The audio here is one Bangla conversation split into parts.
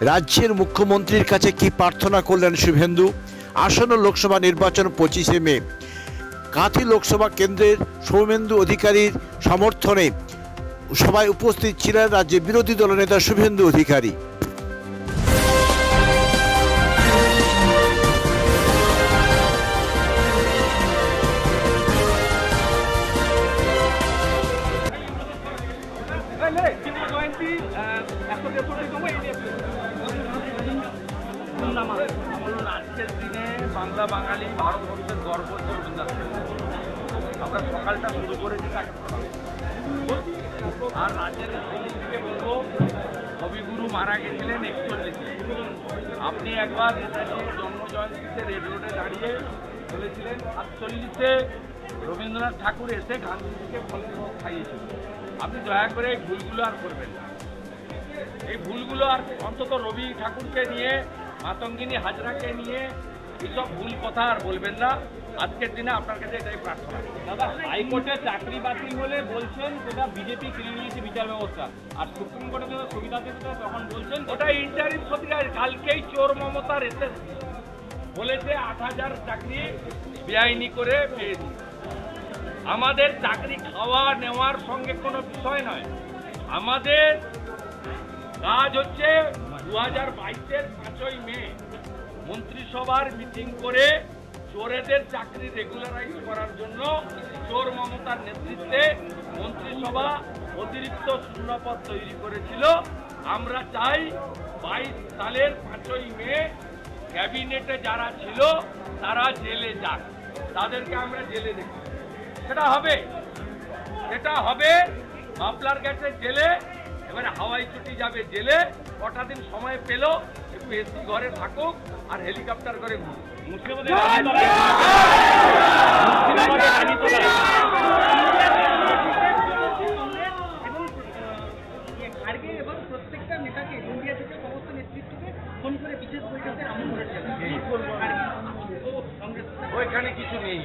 রাজ্যের মুখ্যমন্ত্রীর কাছে কি প্রার্থনা করলেন শুভেন্দু? আসন্ন লোকসভা নির্বাচন পঁচিশে মে। কাঁথি লোকসভা কেন্দ্রের সৌমেন্দু অধিকারীর সমর্থনে সবাই উপস্থিত ছিলেন রাজ্যের বিরোধী দলনেতা শুভেন্দু অধিকারী। বাংলা বাঙালি ভারতবর্ষের গর্ব রবীন্দ্রনাথ আমরা সকালটা শুরু করেছি তাকে। আর রাজ্যের দিকে বলব, কবিগুরু মারা গেছিলেন একচল্লিশে আপনি একবার নেতাজির জন্ম জয়ন্তীতে রেড রোডে দাঁড়িয়ে বলেছিলেন, আটচল্লিশে রবীন্দ্রনাথ ঠাকুর এসে গান্ধীজিকে ফলের রোগ খাইয়েছিল। আপনি দয়া করে এই ভুলগুলো আর করবেন না। এই ভুলগুলো আর অন্তত রবি ঠাকুরকে নিয়ে, মাতঙ্গিনী হাজরাকে নিয়ে এইসব ভুল কথা আর বলবেন না। আজকের দিনে আপনার কাছে এটাই প্রার্থনা। দাদা হাইকোর্টে চাকরি বাতিল বলে বলছেন সেটা বিজেপি কিনে নিয়েছে বিচার ব্যবস্থা। আর সুপ্রিম কোর্টে যখন সুবিধা দিতে তখন বলছেন ওটা ইন্টারিম সত্যিকার কালকেই চোর মমতার এসে বলেছে আট হাজার চাকরি বেআইনি করে পেয়েছি। আমাদের চাকরি খাওয়া নেওয়ার সঙ্গে কোনো বিষয় নয়। আমাদের কাজ হচ্ছে দু হাজার বাইশের পাঁচই মে মন্ত্রিসভার মিটিং করে চোরেদের চাকরি রেগুলারাইজ করার জন্য চোর মমতার নেতৃত্বে মন্ত্রিসভা অতিরিক্ত শূন্যপদ তৈরি করেছিল। আমরা চাই বাইশ সালের পাঁচই মে ক্যাবিনেটে যারা ছিল, তারা জেলে যাক। তাদেরকে আমরা জেলে দেখি সেটা হবে। সেটা হবে মাপলার গেছে জেলে, এবারে হাওয়াই ছুটি যাবে জেলে। কটা দিন সময় পেল একটু এসি ঘরে থাকুক আর হেলিকপ্টার করে ঘুরুক। ইয়ে প্রত্যেকটা নেতাকে ইন্ডিয়া থেকে সমস্ত নেতৃত্বকে ফোন করে বিশেষ বৈঠকে আমন্ত্রণ ওইখানে কিছু নেই।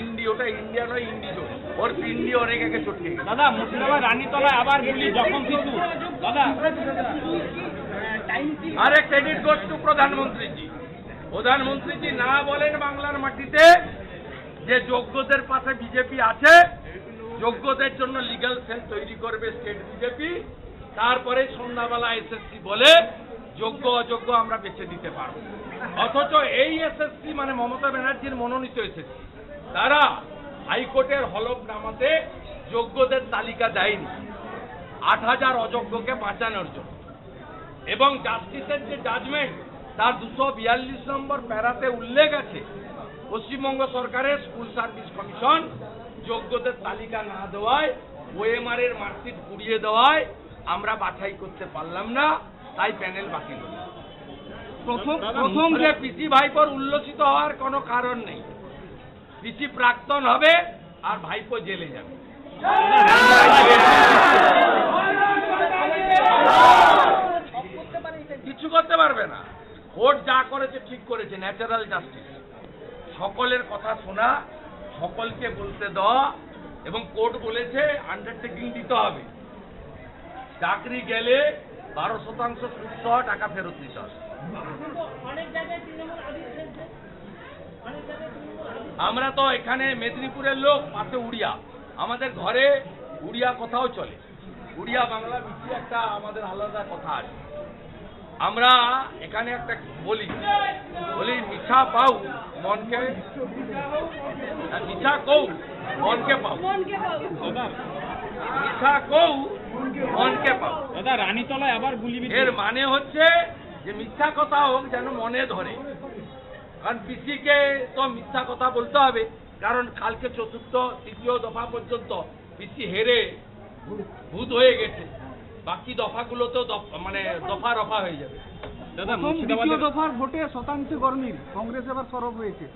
ইন্ডি ওটা ইন্ডিয়া নয় ইন্ডিজো ওর ইন্ডি অনেক আগে চটকে দাদা মুর্শিদাবাদ রানীতলায় আবার গুলি জখম শিশু দাদা। আরে ক্রেডিট গোস টু প্রধানমন্ত্রীজি। প্রধানমন্ত্রীজি না বলেন বাংলার মাটিতে যে যোগ্যদের পাশে বিজেপি আছে, যোগ্যদের জন্য লিগাল সেল তৈরি করবে স্টেট বিজেপি, তারপরে সন্ধ্যাবেলা এসএসসি বলে যোগ্য অযোগ্য আমরা বেছে দিতে পারব। অথচ এই এসএসসি মানে মমতা ব্যানার্জির মনোনীত এসএসসি তারা হাইকোর্টের হলফনামাতে যোগ্যদের তালিকা দেয়নি। আট হাজার অযোগ্যকে বাঁচানোর জন্য। এবং জাস্টিসের যে জাজমেন্ট তার দুশো বিয়াল্লিশ নম্বর প্যারাতে উল্লেখ আছে। পশ্চিমবঙ্গ সরকারের স্কুল সার্ভিস কমিশন যোগ্যদের তালিকা না দেওয়ায় ওএমআর এর মার্কশিট পুড়িয়ে দেওয়ায় আমরা বাছাই করতে পারলাম না তাই প্যানেল বাতিল হলো। প্রথম প্রথম যে পিসি ভাইপোর উল্লসিত হওয়ার কোনো কারণ নেই। পিসি প্রাক্তন হবে আর ভাইপো জেলে যাবে। কিছু করতে পারবে না। কোর্ট যা করেছে ঠিক করেছে ন্যাচারাল জাস্টিস সকলের কথা শোনা সকলকে বলতে দেওয়া এবং কোর্ট বলেছে আন্ডারটেকিং দিতে হবে। চাকরি গেলে বারো শতাংশ সুদ সহ টাকা ফেরত দিতে হবে। আমরা তো এখানে মেদিনীপুরের লোক পাশে উড়িয়া। আমাদের ঘরে উড়িয়া কথাও চলে। উড়িয়া বাংলা বেশি একটা আমাদের আলাদা কথা আছে। আমরা এখানে একটা বলি বলি মিঠা পাও মনকে মিঠা কৌ মনকে পাও। মিঠা কৌ মনকে পাও। দাদা রানীতলায় আবার গুলি এর মানে হচ্ছে যে মিথ্যা কথা হোক যেন মনে ধরে। কারণ পিসিকে তো মিথ্যা কথা বলতে হবে। কারণ কালকে চতুর্থ তৃতীয় দফা পর্যন্ত পিসি হেরে ভূত হয়ে গেছে। বাকি দফাগুলোতেও দফ- মানে দফা রফা হয়ে যাবে। প্রথম দ্বিতীয় দফার ভোটে শতাংশে গরমিল কংগ্রেস এবার সরব হয়েছে।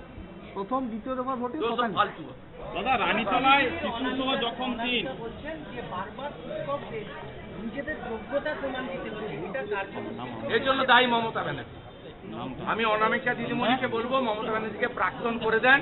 প্রথম দ্বিতীয় দফার ভোটে ফালতু। দাদা রানীতলায় শিশু সহ জখম তিন। বলছেন যে বারবার শিক্ষকদের নিজেদের যোগ্যতা প্রমাণ দিতে হচ্ছে এটা কার্যকর এর জন্য দায়ী মমতা ব্যানার্জি। আমি অনামিকা দিদিমণিকে বলব মমতা ব্যানার্জিকে প্রাক্তন করে দেন।